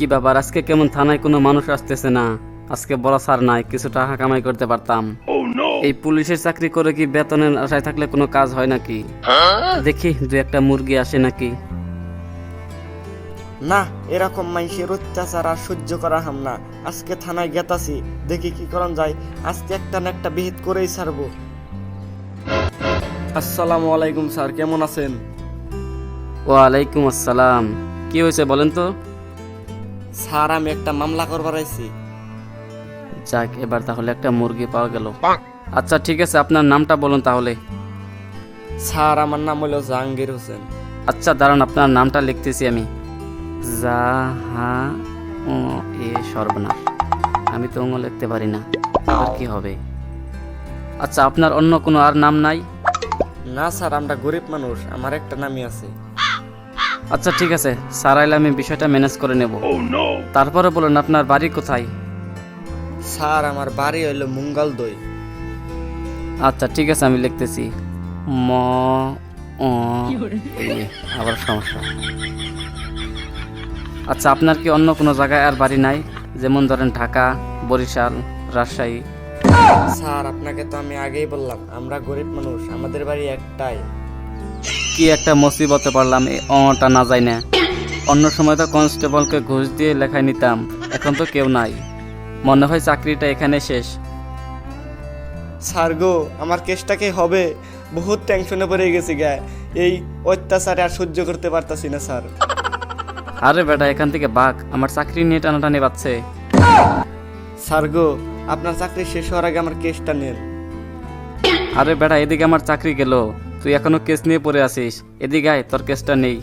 কি ব্যাপার? আজকে কেমন থানায় কোনো মানুষ আসতেছে না? আজকে বড় স্যার নাই কিছু টাকা কামাই করতে পারতাম। এই পুলিশের চাকরি করে কি বেতনের আশায় থাকলে কোনো কাজ হয় নাকি? দেখি দু একটা মুরগি আসে নাকি? না এরকম মানুষের অত্যাচার আর সহ্য করা হাম না। আজকে থানায় গেতাছি দেখি কি করন যায়। আজকে একটা না একটা বিহিত করেই ছাড়বো। আসসালামু আলাইকুম স্যার কেমন আছেন? ওয়ালাইকুম আসসালাম। কি হয়েছে বলেন তো? স্যার আমি একটা মামলা করবার আইছি। যাক এবার তাহলে একটা মুরগি পাওয়া গেল। আচ্ছা ঠিক আছে আপনার নামটা বলুন তাহলে। স্যার আমার নাম হলো জাহাঙ্গীর হোসেন। আচ্ছা দাঁড়ান আপনার নামটা লিখতেছি আমি। জাহা ও এ সর্বনাশ। আমি তো অঙ্গ লিখতে পারি না। আর কি হবে? আচ্ছা আপনার অন্য কোনো আর নাম নাই? না স্যার আমরা গরিব মানুষ আমার একটা নামই আছে। আচ্ছা ঠিক আছে। স্যার আইলে আমি বিষয়টা ম্যানেজ করে নেব। তারপরে বলুন আপনার বাড়ি কোথায়? স্যার আমার বাড়ি হইল মুঙ্গল দই আচ্ছা ঠিক আছে আমি লিখতেছি। ম ও আবার সমস্যা। আচ্ছা আপনার কি অন্য কোনো জায়গায় আর বাড়ি নাই? যেমন ধরেন ঢাকা বরিশাল রাজশাহী। স্যার আপনাকে তো আমি আগেই বললাম আমরা গরিব মানুষ আমাদের বাড়ি একটাই। কি একটা মুসিবতে পড়লাম এই অটা না যায় না অন্য সময় তো কনস্টেবলকে ঘুষ দিয়ে লেখায় নিতাম এখন তো কেউ নাই। মনে হয় চাকরিটা এখানে শেষ। স্যার গো আমার কেসটা কি হবে? বহুত টেনশনে পড়ে গেছি গা। এই অত্যাচারে আর সহ্য করতে পারতাছি না স্যার। আরে বেটা এখান থেকে বাঘ আমার চাকরি নিয়ে টানাটানি বাচ্ছে স্যার গো আপনার চাকরি শেষ হওয়ার আগে আমার কেসটা নেন। আরে বেটা এদিকে আমার চাকরি গেল। তুই এখনও কেস নিয়ে পড়ে আছিস। এদিকে আয় তোর কেসটা নেই।